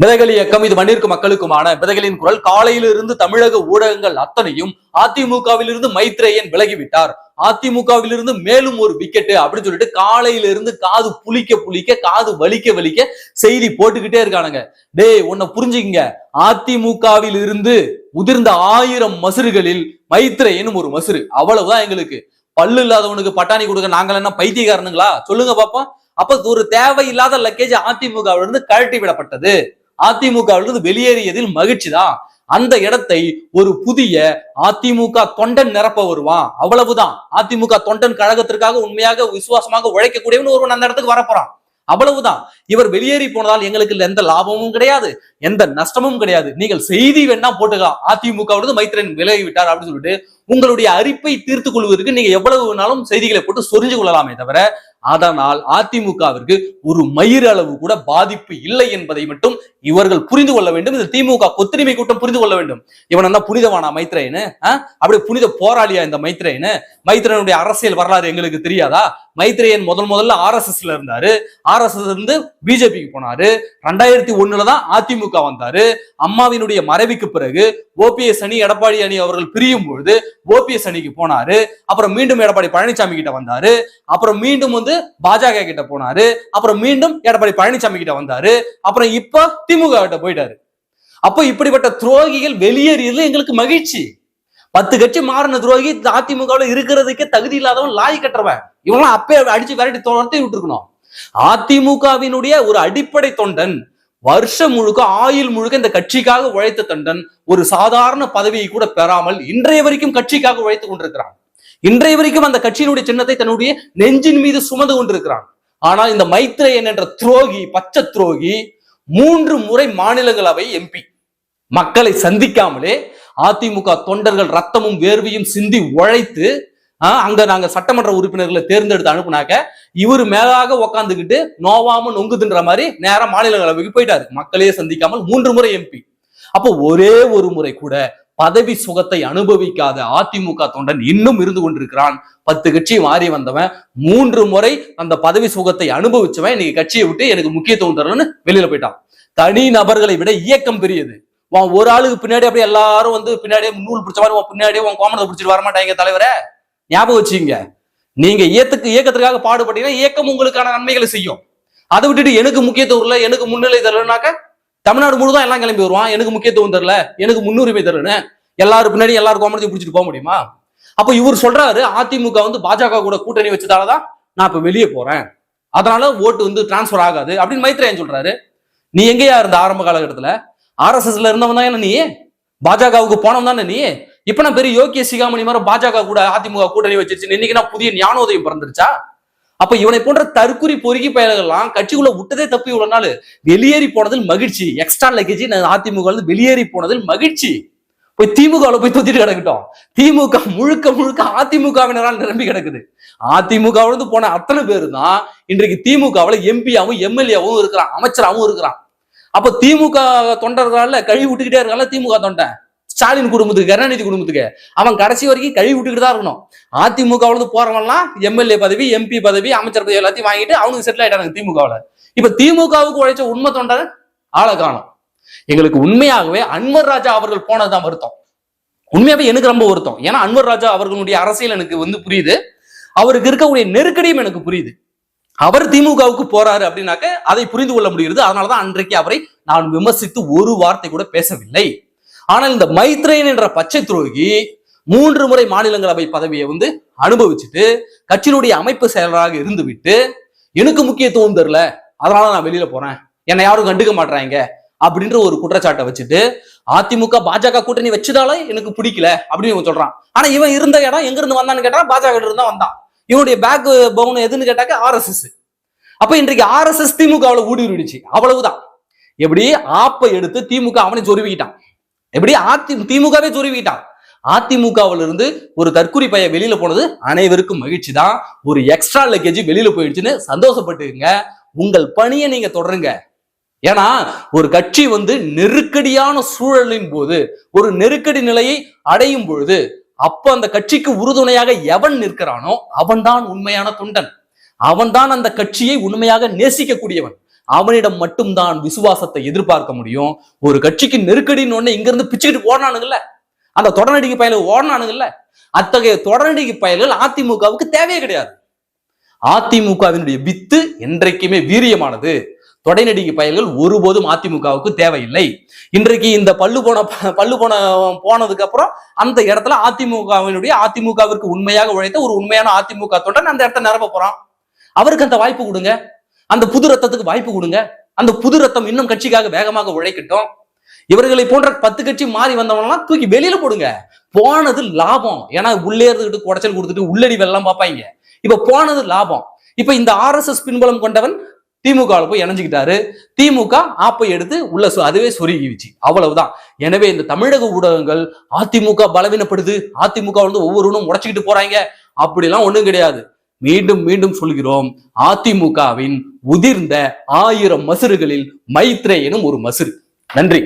விதைகள் இயக்கம் இது மண்ணிற்கு மக்களுக்குமான விதைகளின் குரல். காலையிலிருந்து தமிழக ஊடகங்கள் அத்தனையும் அதிமுகவிலிருந்து மைத்ரேயன் விலகிவிட்டார். அதிமுகவிலிருந்து மேலும் ஒரு விக்கெட் அப்படின்னு சொல்லிட்டு காலையிலிருந்து காது புளிக்க புளிக்க காது வலிக்க வலிக்க செய்தி போட்டுக்கிட்டே இருக்கானுங்க. டேய் உன்னை புரிஞ்சுக்கிங்க. அதிமுகவில் இருந்து உதிர்ந்த ஆயிரம் மசுறுகளில் மைத்ரேயனும் ஒரு மசுறு. அவ்வளவுதான் எங்களுக்கு. பல்லு இல்லாதவனுக்கு பட்டாணி கொடுக்க நாங்கள் என்ன பைத்தியக்காரனுங்களா? சொல்லுங்க பாப்போம். அப்ப ஒரு தேவையில்லாத லக்கேஜ் அதிமுகவிலிருந்து கழட்டி விடப்பட்டது. அதிமுகவிலிருந்து வெளியேறியதில் மகிழ்ச்சி தான் அந்த இடத்தை ஒரு புதிய அதிமுக தொண்டன் நிரப்ப வருவான். அவ்வளவுதான். அதிமுக தொண்டன் கழகத்திற்காக உண்மையாக விசுவாசமாக உழைக்கக்கூடியவன் ஒருவன் அந்த இடத்துக்கு வரப்போறான். அவ்வளவுதான். இவர் வெளியேறி போனதால் எங்களுக்கு எந்த லாபமும் கிடையாது. எந்த நஷ்டமும் கிடையாது. நீங்கள் செய்தி வேணா போட்டுக்கலாம். அதிமுகவிலிருந்து மைத்திரன் விலகி விட்டார் அப்படின்னு சொல்லிட்டு உங்களுடைய அரிப்பை தீர்த்து கொள்வதற்கு நீங்க எவ்வளவு வேணாலும் செய்திகளை போட்டு சொரிஞ்சு கொள்ளலாமே தவிர அதனால் அதிமுகவிற்கு ஒரு மயிர் அளவு கூட பாதிப்பு இல்லை என்பதை மட்டும் இவர்கள் புரிந்து கொள்ள வேண்டும். இந்த திமுக கொத்தடிமை கூட்டம் புரிந்து கொள்ள வேண்டும். இவன் என்ன புனிதவானா மைத்ரேன்னு அப்படியே புனித போராளியா இந்த மைத்ரேன்னு மைத்ரேயனுடைய அரசியல் வரலாறு எங்களுக்கு தெரியாதா? மைத்ரேயன் முதல் முதல்ல ஆர் எஸ் எஸ்ல இருந்தாரு. ஆர் எஸ் எஸ் இருந்து பிஜேபிக்கு போனாரு. ரெண்டாயிரத்தி ஒண்ணுல தான் அதிமுக வந்தாரு. அம்மாவினுடைய மறைவுக்கு பிறகு ஓபிஎஸ் அணி எடப்பாடி அணி அவர்கள் பிரியும் பொழுது ஓபிஎஸ் அணிக்கு போனாரு. அப்புறம் மீண்டும் எடப்பாடி பழனிசாமி கிட்ட வந்தாரு. அப்புறம் மீண்டும் வந்து பாஜக கிட்ட போனாரு. அப்புறம் மீண்டும் எடப்பாடி பழனிசாமி கிட்ட வந்தாரு. அப்புறம் இப்ப திமுக கிட்ட போயிட்டாரு. அப்ப இப்படிப்பட்ட துரோகிகள் வெளியேறியது எங்களுக்கு மகிழ்ச்சி. பத்து கட்சி மாறின துரோகி அதிமுகவுல இருக்கிறதுக்கே தகுதி இல்லாதவன் லாய் கட்டுறவன். இவங்களாம் அப்பே அடிச்சு விரட்டி தோர்த்தி விட்டுருக்கணும். அதிமுகவினுடைய ஒரு அடிப்படை தொண்டன் வருஷம் முழுக்க ஆயுள் முழுக்க இந்த கட்சிக்காக உழைத்த தொண்டன் ஒரு சாதாரண பதவியை கூட பெறாமல் இன்றைய வரைக்கும் கட்சிக்காக உழைத்து கொண்டிருக்கிறான். இன்றைய வரைக்கும் அந்த கட்சியினுடைய சின்னத்தை தன்னுடைய நெஞ்சின் மீது சுமந்து கொண்டிருக்கிறான். ஆனால் இந்த மைத்ரேயன் என்ற துரோகி பச்சை துரோகி மூன்று முறை மாநிலங்களவை எம்பி மக்களை சந்திக்காமலே அதிமுக தொண்டர்கள் ரத்தமும் வேர்வையும் சிந்தி உழைத்து ஆஹ், அங்க நாங்க சட்டமன்ற உறுப்பினர்களை தேர்ந்தெடுத்து அனுப்புனாக்க இவர் மேலாக உக்காந்துக்கிட்டு நோவாம நொங்குதுன்ற மாதிரி நேரம் மாநிலங்களவைக்கு போயிட்டாரு. மக்களையே சந்திக்காமல் மூன்று முறை எம்பி அப்போ ஒரே ஒரு முறை கூட பதவி சுகத்தை அனுபவிக்காத அதிமுக தொண்டன் இன்னும் இருந்து கொண்டிருக்கிறான். பத்து கட்சி மாறி வந்தவன் மூன்று முறை அந்த பதவி சுகத்தை அனுபவிச்சவன் இன்னைக்கு கட்சியை விட்டு எனக்கு முக்கியத்துவம் தரணும்னு வெளியில போயிட்டான். தனி நபர்களை விட இயக்கம் பெரியது. உன் ஒரு ஆளுக்கு பின்னாடி அப்படியே எல்லாரும் வந்து பின்னாடியே நூல் பிடிச்ச மாதிரி உன் பின்னாடியே உன் கோமனத்தை பிடிச்சிட்டு வரமாட்டாங்க தலைவரே. ஞாபகம் வச்சுங்க நீங்க இயக்கத்துக்கு இயக்கத்திற்காக பாடுபட்டீங்கன்னா இயக்கம் உங்களுக்கான நன்மைகளை செய்யும். அதை விட்டுட்டு எனக்கு முக்கியத்துவம் இல்லை எனக்கு முன்னிலை தரலனாக்க தமிழ்நாடு முழுதும் எல்லாம் கிளம்பி வருவான். எனக்கு முக்கியத்துவம் தரல. எனக்கு முன்னுரிமை தரலன்னு எல்லாரும் பின்னாடி எல்லாரும் கோமணத்தையும் பிடிச்சிட்டு போக முடியுமா? அப்ப இவர் சொல்றாரு அதிமுக வந்து பாஜக கூட கூட்டணி வச்சதாலதான் நான் இப்ப வெளியே போறேன். அதனால ஓட்டு வந்து டிரான்ஸ்ஃபர் ஆகாது அப்படின்னு மைத்ரேயன் சொல்றாரு. நீ எங்கேயா இருந்த ஆரம்ப காலகட்டத்துல? ஆர்எஸ்எஸ்ல இருந்தவன் தான் என்ன நீ? பாஜகவுக்கு போனவன் தானே நீ? இப்ப நான் பெரிய யோகிய சிகாமணி மாதிரி பாஜக கூட அதிமுக கூட்டணி வச்சிருச்சு இன்னைக்கு நான் புதிய ஞானோதயம் பிறந்துருச்சா? அப்ப இவனை போன்ற தற்குறி பொறுக்கி பயல்கள்லாம் கட்சிக்குள்ள விட்டதே தப்பி இவ்வளவு நாள். வெளியேறி போனதில் மகிழ்ச்சி. எக்ஸ்ட்ரா லக்கேஜ் அதிமுக இருந்து வெளியேறி போனதில் மகிழ்ச்சி. போய் திமுகவுல போய் தொத்திட்டு கிடக்கட்டும். திமுக முழுக்க முழுக்க அதிமுகவினரால் நிரம்பி கிடக்குது. அதிமுக இருந்து போன அத்தனை பேர் தான் இன்றைக்கு திமுகவுல எம்பியாவும் எம்எல்ஏவும் இருக்கிறான் அமைச்சராகவும் இருக்கிறான். அப்ப திமுக தொண்டர்களால கழுவி விட்டுக்கிட்டே இருக்கால திமுக தொண்டன். ஸ்டாலின் குடும்பத்துக்கு கருணாநிதி குடும்பத்துக்கு. அவன் கடைசி வரைக்கும் கழுவி விட்டுக்கிட்டு தான் இருக்கணும். அதிமுகவுல இருந்து போறவன்லாம் எம்எல்ஏ பதவி எம்பி பதவி அமைச்சர் பதவி எல்லாத்தையும் வாங்கிட்டு அவனுக்கு செட்டில் ஆயிட்டாங்க திமுகவுல. இப்ப திமுகவுக்கு உழைச்ச உண்மை தொண்டர் ஆளை காணும். எங்களுக்கு உண்மையாகவே அன்வர் ராஜா அவர்கள் போனதுதான் வருத்தம். உண்மையாவே எனக்கு ரொம்ப வருத்தம். ஏன்னா அன்வர் ராஜா அவர்களுடைய அரசியல் எனக்கு வந்து புரியுது. அவருக்கு இருக்கக்கூடிய நெருக்கடியும் எனக்கு புரியுது. அவர் திமுகவுக்கு போறாரு அப்படின்னாக்க அதை புரிந்து கொள்ள முடிகிறது. அதனாலதான் அன்றைக்கு அவரை நான் விமர்சித்து ஒரு வார்த்தை கூட பேசவில்லை. ஆனால் இந்த மைத்ரேன் என்ற பச்சை துரோகி மூன்று முறை மாநிலங்களவை பதவியை வந்து அனுபவிச்சுட்டு கட்சியினுடைய அமைப்பு செயலராக இருந்து விட்டு எனக்கு முக்கியத்துவம் தெரில அதனால நான் வெளியில போறேன். என்னை யாரும் கண்டுக்க மாட்றாங்க அப்படின்ற ஒரு குற்றச்சாட்டை வச்சுட்டு அதிமுக பாஜக கூட்டணி வச்சதால எனக்கு பிடிக்கல அப்படின்னு இவன் சொல்றான். ஆனா இவன் இருந்த இடம் எங்க இருந்து வந்தான்னு கேட்டா பாஜக கிட்ட இருந்து தான் வந்தான். இவனுடைய பேக் பவுன் எதுன்னு கேட்டாக்க ஆர்எஸ்எஸ் அப்ப இன்றைக்கு ஆர்எஸ்எஸ் திமுகவுல ஊடுருவிடுச்சு. அவ்வளவுதான். எப்படி? ஆப்பை எடுத்து திமுக அவனை சொருவிக்கிட்டான். எப்படி? அதி திமுகவே சொருவிக்கிட்டான் அதிமுகவுல இருந்து ஒரு தற்குறி பைய வெளியில போனது அனைவருக்கும் மகிழ்ச்சி தான் ஒரு எக்ஸ்ட்ரா லக்கேஜ் வெளியில போயிடுச்சுன்னு சந்தோஷப்பட்டுங்க உங்கள் பணியை நீங்க தொடருங்க. ஏன்னா ஒரு கட்சி வந்து நெருக்கடியான சூழலின் போது ஒரு நெருக்கடி நிலையை அடையும் பொழுது அப்ப அந்த கட்சிக்கு உறுதுணையாக எவன் நிற்கிறானோ அவன்தான் உண்மையான தொண்டன். அவன்தான் அந்த கட்சியை உண்மையாக நேசிக்கக்கூடியவன். அவனிடம் மட்டும்தான் விசுவாசத்தை எதிர்பார்க்க முடியும். ஒரு கட்சிக்கு நெருக்கடின்னு ஒண்ணு இங்க இருந்து பிச்சுக்கிட்டு ஓடனானுங்கல்ல. அந்த தொடர்நடிகை பயல ஓடனானுங்கல்ல. அத்தகைய தொடர்நடிகை பயல்கள் அதிமுகவுக்கு தேவையே கிடையாது. அதிமுகவினுடைய வித்து என்றைக்குமே வீரியமானது. தொடைநடிகை பயல்கள் ஒருபோதும் அதிமுகவுக்கு தேவையில்லை. இன்றைக்கு இந்த பல்லு போன பல்லு போன போனதுக்கு அப்புறம் அந்த இடத்துல அதிமுகவினுடைய அதிமுகவிற்கு உண்மையாக உழைத்த ஒரு உண்மையான அதிமுக தொண்டன் அந்த இடத்த நிரப்ப போறான். அவருக்கு அந்த வாய்ப்பு கொடுங்க. அந்த புது ரத்தத்துக்கு வாய்ப்பு கொடுங்க. அந்த புது ரத்தம் இன்னும் கட்சிக்காக வேகமாக உழைக்கட்டும். இவர்களை போன்ற பத்து கட்சி மாறி வந்தவங்கலாம் தூக்கி வெளியில போடுங்க. போனது லாபம். ஏன்னா உள்ளே இருந்துகிட்டு குடைச்சல் கொடுத்துட்டு உள்ளடி வெள்ளம் பார்ப்பாங்க. இப்ப போனது லாபம். இப்ப இந்த ஆர்எஸ்எஸ் பின்பலம் கொண்டவன் திமுக போய் இணைஞ்சுக்கிட்டாரு. திமுக ஆப்பை எடுத்து உள்ள சொ- அதுவே சொருகிவிச்சு அவ்வளவுதான். எனவே இந்த தமிழக ஊடகங்கள் அதிமுக பலவீனப்படுது. அதிமுக வந்து ஒவ்வொருவனும் உடைச்சுக்கிட்டு போறாங்க. அப்படிலாம் ஒண்ணும் கிடையாது. மீண்டும் மீண்டும் சொல்கிறோம். அதிமுகவின் உதிர்ந்த ஆயிரம் மசுறுகளில் மைத்ரே எனும் ஒரு மசுறு. நன்றி.